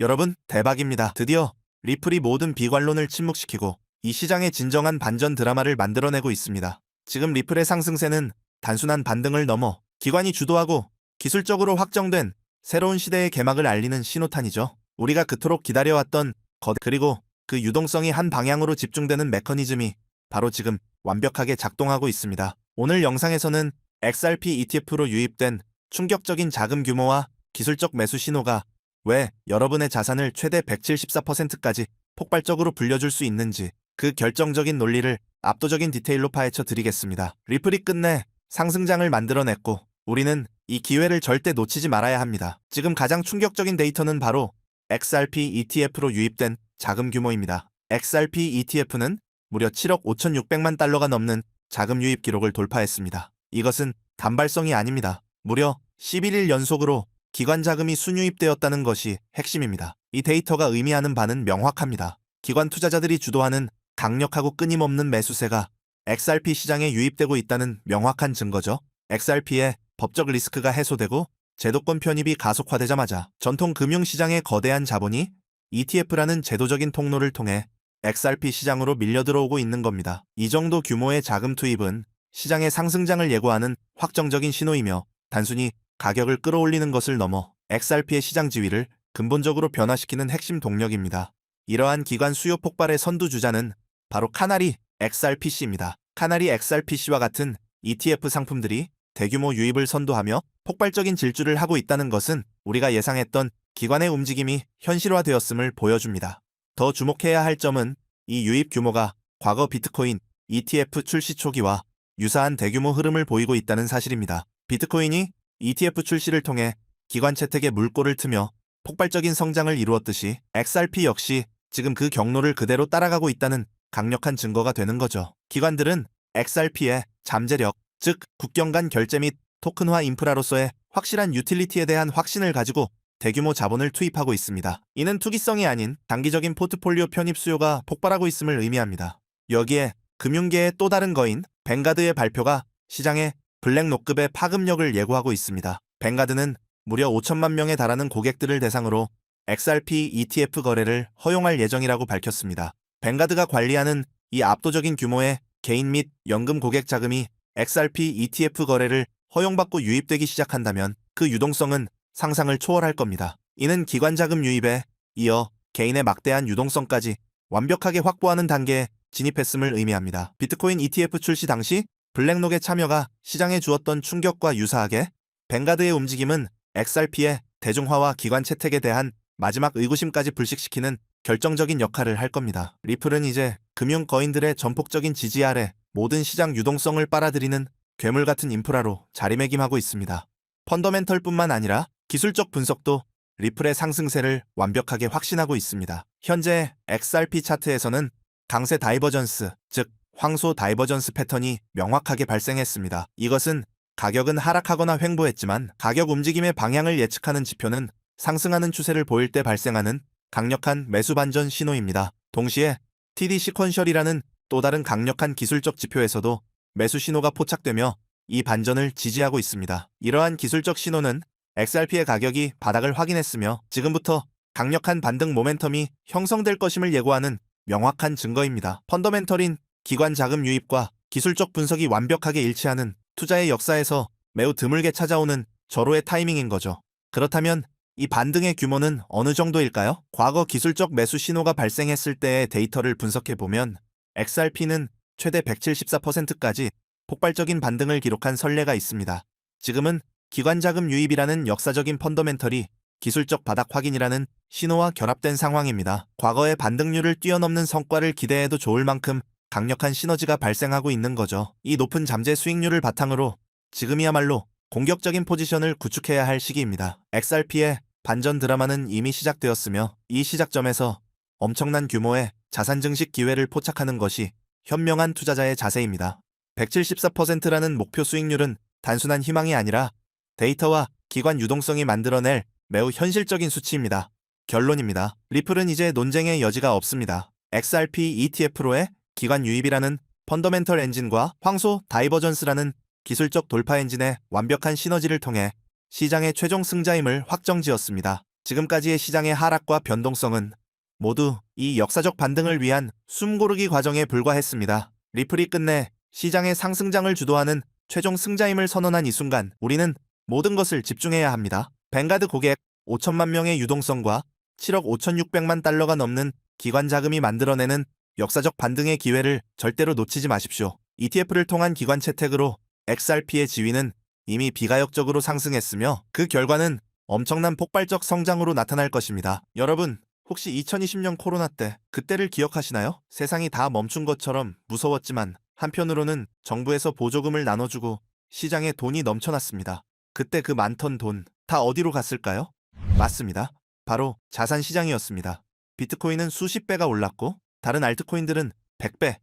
여러분, 대박입니다. 드디어 리플이 모든 비관론을 침묵시키고 이 시장의 진정한 반전 드라마를 만들어내고 있습니다. 지금 리플의 상승세는 단순한 반등을 넘어 기관이 주도하고 기술적으로 확정된 새로운 시대의 개막을 알리는 신호탄이죠. 우리가 그토록 기다려왔던 거대 그리고 그 유동성이 한 방향으로 집중되는 메커니즘이 바로 지금 완벽하게 작동하고 있습니다. 오늘 영상에서는 XRP ETF로 유입된 충격적인 자금 규모와 기술적 매수 신호가 왜 여러분의 자산을 최대 174%까지 폭발적으로 불려줄 수 있는지 그 결정적인 논리를 압도적인 디테일로 파헤쳐 드리겠습니다. 리플이 끝내 상승장을 만들어냈고 우리는 이 기회를 절대 놓치지 말아야 합니다. 지금 가장 충격적인 데이터는 바로 XRP ETF로 유입된 자금 규모입니다. XRP ETF는 무려 7억 5,600만 달러가 넘는 자금 유입 기록을 돌파했습니다. 이것은 단발성이 아닙니다. 무려 11일 연속으로 기관 자금이 순유입되었다는 것이 핵심입니다. 이 데이터가 의미하는 바는 명확합니다. 기관 투자자들이 주도하는 강력하고 끊임없는 매수세가 XRP 시장에 유입되고 있다는 명확한 증거죠. XRP의 법적 리스크가 해소되고 제도권 편입이 가속화되자마자 전통 금융시장의 거대한 자본이 ETF라는 제도적인 통로를 통해 XRP 시장으로 밀려 들어오고 있는 겁니다. 이 정도 규모의 자금 투입은 시장의 상승장을 예고하는 확정적인 신호이며 단순히 가격을 끌어올리는 것을 넘어 XRP의 시장 지위를 근본적으로 변화시키는 핵심 동력입니다. 이러한 기관 수요 폭발의 선두주자는 바로 카나리 XRPC입니다. 카나리 XRPC와 같은 ETF 상품들이 대규모 유입을 선도하며 폭발적인 질주를 하고 있다는 것은 우리가 예상했던 기관의 움직임이 현실화되었음을 보여줍니다. 더 주목해야 할 점은 이 유입 규모가 과거 비트코인 ETF 출시 초기와 유사한 대규모 흐름을 보이고 있다는 사실입니다. 비트코인이 ETF 출시를 통해 기관 채택의 물꼬를 트며 폭발적인 성장을 이루었듯이 XRP 역시 지금 그 경로를 그대로 따라가고 있다는 강력한 증거가 되는 거죠. 기관들은 XRP의 잠재력, 즉 국경 간 결제 및 토큰화 인프라로서의 확실한 유틸리티에 대한 확신을 가지고 대규모 자본을 투입하고 있습니다. 이는 투기성이 아닌 단기적인 포트폴리오 편입 수요가 폭발하고 있음을 의미합니다. 여기에 금융계의 또 다른 거인 뱅가드의 발표가 시장에 블랙록급의 파급력을 예고하고 있습니다. 뱅가드는 무려 5천만 명에 달하는 고객들을 대상으로 XRP ETF 거래를 허용할 예정이라고 밝혔습니다. 뱅가드가 관리하는 이 압도적인 규모의 개인 및 연금 고객 자금이 XRP ETF 거래를 허용받고 유입되기 시작한다면 그 유동성은 상상을 초월할 겁니다. 이는 기관 자금 유입에 이어 개인의 막대한 유동성까지 완벽하게 확보하는 단계에 진입했음을 의미합니다. 비트코인 ETF 출시 당시 블랙록의 참여가 시장에 주었던 충격과 유사하게 뱅가드의 움직임은 XRP의 대중화와 기관 채택에 대한 마지막 의구심까지 불식시키는 결정적인 역할을 할 겁니다. 리플은 이제 금융 거인들의 전폭적인 지지 아래 모든 시장 유동성을 빨아들이는 괴물 같은 인프라로 자리매김하고 있습니다. 펀더멘털뿐만 아니라 기술적 분석도 리플의 상승세를 완벽하게 확신하고 있습니다. 현재 XRP 차트에서는 강세 다이버전스, 즉 황소 다이버전스 패턴이 명확하게 발생했습니다. 이것은 가격은 하락하거나 횡보했지만 가격 움직임의 방향을 예측하는 지표는 상승하는 추세를 보일 때 발생하는 강력한 매수 반전 신호입니다. 동시에 TD 시퀀셜이라는 또 다른 강력한 기술적 지표에서도 매수 신호가 포착되며 이 반전을 지지하고 있습니다. 이러한 기술적 신호는 XRP의 가격이 바닥을 확인했으며 지금부터 강력한 반등 모멘텀이 형성될 것임을 예고하는 명확한 증거입니다. 펀더멘털인 기관 자금 유입과 기술적 분석이 완벽하게 일치하는 투자의 역사에서 매우 드물게 찾아오는 절호의 타이밍인 거죠. 그렇다면 이 반등의 규모는 어느 정도일까요? 과거 기술적 매수 신호가 발생했을 때의 데이터를 분석해 보면 XRP는 최대 174%까지 폭발적인 반등을 기록한 선례가 있습니다. 지금은 기관 자금 유입이라는 역사적인 펀더멘털이 기술적 바닥 확인이라는 신호와 결합된 상황입니다. 과거의 반등률을 뛰어넘는 성과를 기대해도 좋을 만큼 강력한 시너지가 발생하고 있는 거죠. 이 높은 잠재 수익률을 바탕으로 지금이야말로 공격적인 포지션을 구축해야 할 시기입니다. XRP의 반전 드라마는 이미 시작되었으며 이 시작점에서 엄청난 규모의 자산 증식 기회를 포착하는 것이 현명한 투자자의 자세입니다. 174%라는 목표 수익률은 단순한 희망이 아니라 데이터와 기관 유동성이 만들어낼 매우 현실적인 수치입니다. 결론입니다. 리플은 이제 논쟁의 여지가 없습니다. XRP ETF로의 기관 유입이라는 펀더멘털 엔진과 황소 다이버전스라는 기술적 돌파 엔진의 완벽한 시너지를 통해 시장의 최종 승자임을 확정지었습니다. 지금까지의 시장의 하락과 변동성은 모두 이 역사적 반등을 위한 숨고르기 과정에 불과했습니다. 리플이 끝내 시장의 상승장을 주도하는 최종 승자임을 선언한 이 순간 우리는 모든 것을 집중해야 합니다. 뱅가드 고객 5천만 명의 유동성과 7억 5,600만 달러가 넘는 기관 자금이 만들어내는 역사적 반등의 기회를 절대로 놓치지 마십시오. ETF를 통한 기관 채택으로 XRP의 지위는 이미 비가역적으로 상승했으며 그 결과는 엄청난 폭발적 성장으로 나타날 것입니다. 여러분, 혹시 2020년 코로나 때 그때를 기억하시나요? 세상이 다 멈춘 것처럼 무서웠지만 한편으로는 정부에서 보조금을 나눠주고 시장에 돈이 넘쳐났습니다. 그때 그 많던 돈 다 어디로 갔을까요? 맞습니다. 바로 자산 시장이었습니다. 비트코인은 수십 배가 올랐고 다른 알트코인들은 100배,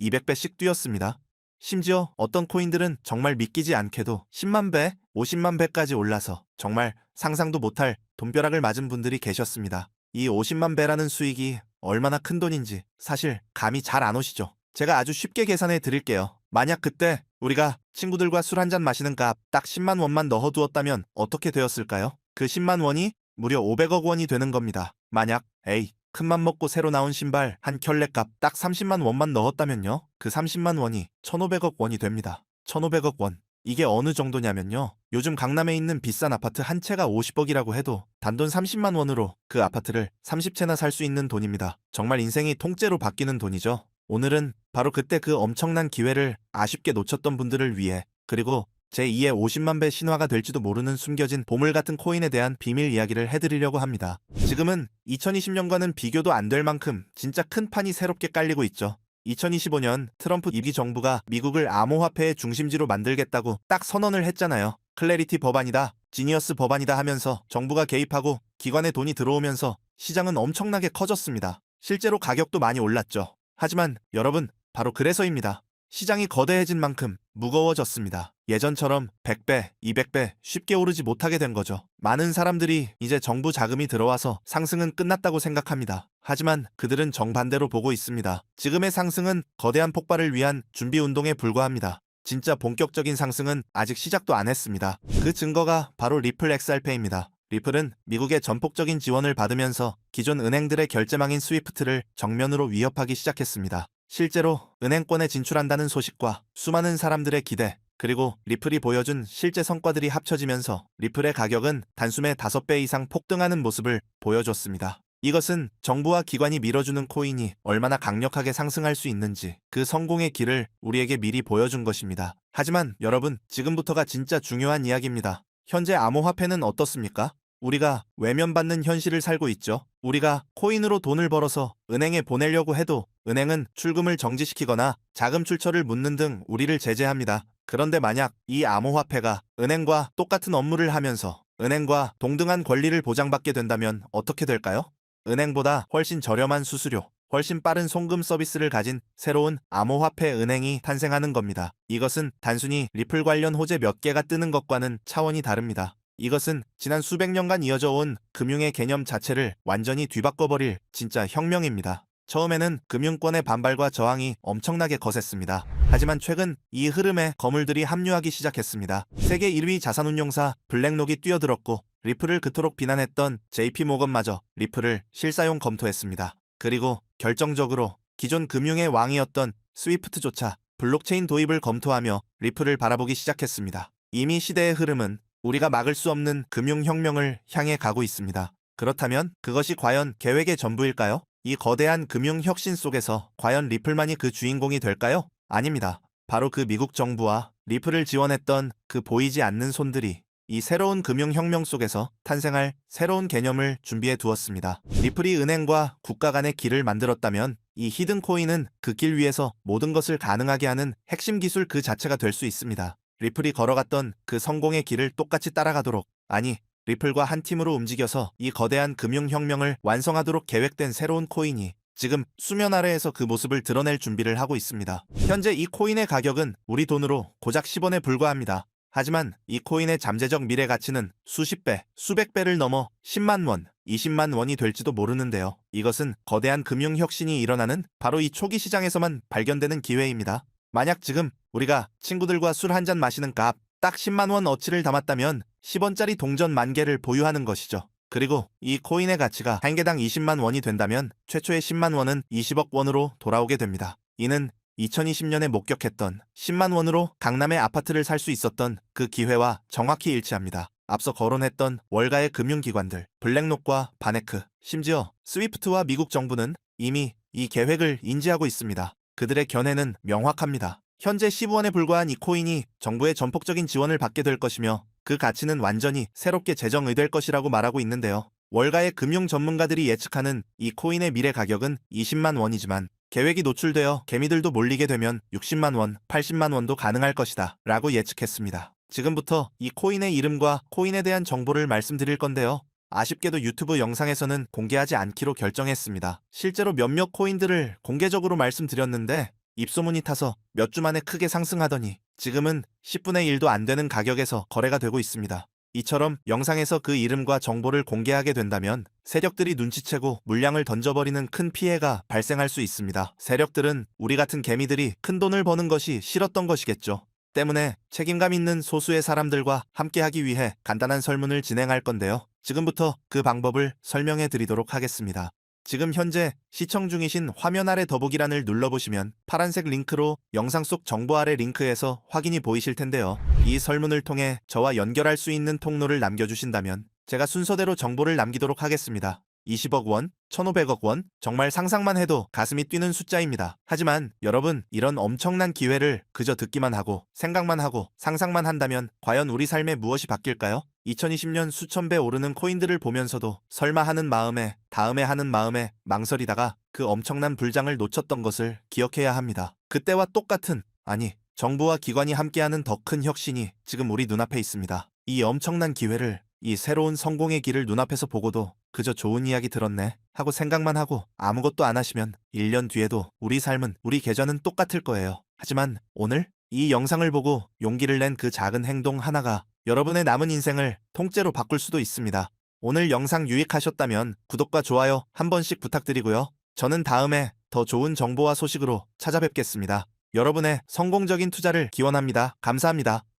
200배씩 뛰었습니다. 심지어 어떤 코인들은 정말 믿기지 않게도 10만 배, 50만 배까지 올라서 정말 상상도 못할 돈벼락을 맞은 분들이 계셨습니다. 이 50만 배라는 수익이 얼마나 큰 돈인지 사실 감이 잘 안 오시죠. 제가 아주 쉽게 계산해 드릴게요. 만약 그때 우리가 친구들과 술 한 잔 마시는 값 딱 10만 원만 넣어두었다면 어떻게 되었을까요? 그 10만 원이 무려 500억 원이 되는 겁니다. 만약 에이 큰맘 먹고 새로 나온 신발 한 켤레 값 딱 30만 원만 넣었다면요. 그 30만 원이 1,500억 원이 됩니다. 1,500억 원. 이게 어느 정도냐면요. 요즘 강남에 있는 비싼 아파트 한 채가 50억이라고 해도 단돈 30만 원으로 그 아파트를 30채나 살 수 있는 돈입니다. 정말 인생이 통째로 바뀌는 돈이죠. 오늘은 바로 그때 그 엄청난 기회를 아쉽게 놓쳤던 분들을 위해 그리고 제2의 50만 배 신화가 될지도 모르는 숨겨진 보물 같은 코인에 대한 비밀 이야기를 해드리려고 합니다. 지금은 2020년과는 비교도 안 될 만큼 진짜 큰 판이 새롭게 깔리고 있죠. 2025년 트럼프 임기 정부가 미국을 암호화폐의 중심지로 만들겠다고 딱 선언을 했잖아요. 클래리티 법안이다, 지니어스 법안이다 하면서 정부가 개입하고 기관에 돈이 들어오면서 시장은 엄청나게 커졌습니다. 실제로 가격도 많이 올랐죠. 하지만 여러분, 바로 그래서입니다. 시장이 거대해진 만큼 무거워졌습니다. 예전처럼 100배, 200배 쉽게 오르지 못하게 된 거죠. 많은 사람들이 이제 정부 자금이 들어와서 상승은 끝났다고 생각합니다. 하지만 그들은 정반대로 보고 있습니다. 지금의 상승은 거대한 폭발을 위한 준비 운동에 불과합니다. 진짜 본격적인 상승은 아직 시작도 안 했습니다. 그 증거가 바로 리플 XRP입니다. 리플은 미국의 전폭적인 지원을 받으면서 기존 은행들의 결제망인 스위프트를 정면으로 위협하기 시작했습니다. 실제로 은행권에 진출한다는 소식과 수많은 사람들의 기대, 그리고 리플이 보여준 실제 성과들이 합쳐지면서 리플의 가격은 단숨에 5배 이상 폭등하는 모습을 보여줬습니다. 이것은 정부와 기관이 밀어주는 코인이 얼마나 강력하게 상승할 수 있는지 그 성공의 길을 우리에게 미리 보여준 것입니다. 하지만 여러분, 지금부터가 진짜 중요한 이야기입니다. 현재 암호화폐는 어떻습니까? 우리가 외면받는 현실을 살고 있죠. 우리가 코인으로 돈을 벌어서 은행에 보내려고 해도 은행은 출금을 정지시키거나 자금 출처를 묻는 등 우리를 제재합니다. 그런데 만약 이 암호화폐가 은행과 똑같은 업무를 하면서 은행과 동등한 권리를 보장받게 된다면 어떻게 될까요? 은행보다 훨씬 저렴한 수수료, 훨씬 빠른 송금 서비스를 가진 새로운 암호화폐 은행이 탄생하는 겁니다. 이것은 단순히 리플 관련 호재 몇 개가 뜨는 것과는 차원이 다릅니다. 이것은 지난 수백 년간 이어져 온 금융의 개념 자체를 완전히 뒤바꿔버릴 진짜 혁명입니다. 처음에는 금융권의 반발과 저항이 엄청나게 거셌습니다. 하지만 최근 이 흐름에 거물들이 합류하기 시작했습니다. 세계 1위 자산운용사 블랙록이 뛰어들었고 리플을 그토록 비난했던 JP 모건마저 리플을 실사용 검토했습니다. 그리고 결정적으로 기존 금융의 왕이었던 스위프트조차 블록체인 도입을 검토하며 리플을 바라보기 시작했습니다. 이미 시대의 흐름은 우리가 막을 수 없는 금융혁명을 향해 가고 있습니다. 그렇다면 그것이 과연 계획의 전부일까요? 이 거대한 금융혁신 속에서 과연 리플만이 그 주인공이 될까요? 아닙니다. 바로 그 미국 정부와 리플을 지원했던 그 보이지 않는 손들이 이 새로운 금융혁명 속에서 탄생할 새로운 개념을 준비해 두었습니다. 리플이 은행과 국가 간의 길을 만들었다면 이 히든 코인은 그 길 위에서 모든 것을 가능하게 하는 핵심 기술 그 자체가 될 수 있습니다. 리플이 걸어갔던 그 성공의 길을 똑같이 따라가도록 아니 리플과 한 팀으로 움직여서 이 거대한 금융혁명을 완성하도록 계획된 새로운 코인이 지금 수면 아래에서 그 모습을 드러낼 준비를 하고 있습니다. 현재 이 코인의 가격은 우리 돈으로 고작 10원에 불과합니다. 하지만 이 코인의 잠재적 미래 가치는 수십 배, 수백 배를 넘어 10만 원, 20만 원이 될지도 모르는데요. 이것은 거대한 금융 혁신이 일어나는 바로 이 초기 시장에서만 발견되는 기회입니다. 만약 지금 우리가 친구들과 술 한 잔 마시는 값 딱 10만 원 어치를 담았다면 10원짜리 동전 만 개를 보유하는 것이죠. 그리고 이 코인의 가치가 한 개당 20만 원이 된다면 최초의 10만 원은 20억 원으로 돌아오게 됩니다. 이는 2020년에 목격했던 10만 원으로 강남의 아파트를 살 수 있었던 그 기회와 정확히 일치합니다. 앞서 거론했던 월가의 금융기관들, 블랙록과 바네크, 심지어 스위프트와 미국 정부는 이미 이 계획을 인지하고 있습니다. 그들의 견해는 명확합니다. 현재 10원에 불과한 이 코인이 정부의 전폭적인 지원을 받게 될 것이며 그 가치는 완전히 새롭게 재정의될 것이라고 말하고 있는데요. 월가의 금융 전문가들이 예측하는 이 코인의 미래 가격은 20만 원이지만 계획이 노출되어 개미들도 몰리게 되면 60만 원, 80만 원도 가능할 것이다 라고 예측했습니다. 지금부터 이 코인의 이름과 코인에 대한 정보를 말씀드릴 건데요. 아쉽게도 유튜브 영상에서는 공개하지 않기로 결정했습니다. 실제로 몇몇 코인들을 공개적으로 말씀드렸는데 입소문이 타서 몇 주 만에 크게 상승하더니 지금은 10분의 1도 안 되는 가격에서 거래가 되고 있습니다. 이처럼 영상에서 그 이름과 정보를 공개하게 된다면 세력들이 눈치채고 물량을 던져버리는 큰 피해가 발생할 수 있습니다. 세력들은 우리 같은 개미들이 큰 돈을 버는 것이 싫었던 것이겠죠. 때문에 책임감 있는 소수의 사람들과 함께하기 위해 간단한 설문을 진행할 건데요. 지금부터 그 방법을 설명해 드리도록 하겠습니다. 지금 현재 시청 중이신 화면 아래 더보기란을 눌러보시면 파란색 링크로 영상 속 정보 아래 링크에서 확인이 보이실 텐데요. 이 설문을 통해 저와 연결할 수 있는 통로를 남겨주신다면 제가 순서대로 정보를 남기도록 하겠습니다. 20억 원, 1,500억 원, 정말 상상만 해도 가슴이 뛰는 숫자입니다. 하지만 여러분, 이런 엄청난 기회를 그저 듣기만 하고 생각만 하고 상상만 한다면 과연 우리 삶에 무엇이 바뀔까요? 2020년 수천 배 오르는 코인들을 보면서도 설마 하는 마음에 다음에 하는 마음에 망설이다가 그 엄청난 불장을 놓쳤던 것을 기억해야 합니다. 그때와 똑같은 아니 정부와 기관이 함께하는 더 큰 혁신이 지금 우리 눈앞에 있습니다. 이 엄청난 기회를 이 새로운 성공의 길을 눈앞에서 보고도 그저 좋은 이야기 들었네 하고 생각만 하고 아무것도 안 하시면 1년 뒤에도 우리 삶은 우리 계좌는 똑같을 거예요. 하지만 오늘 이 영상을 보고 용기를 낸 그 작은 행동 하나가 여러분의 남은 인생을 통째로 바꿀 수도 있습니다. 오늘 영상 유익하셨다면 구독과 좋아요 한 번씩 부탁드리고요. 저는 다음에 더 좋은 정보와 소식으로 찾아뵙겠습니다. 여러분의 성공적인 투자를 기원합니다. 감사합니다.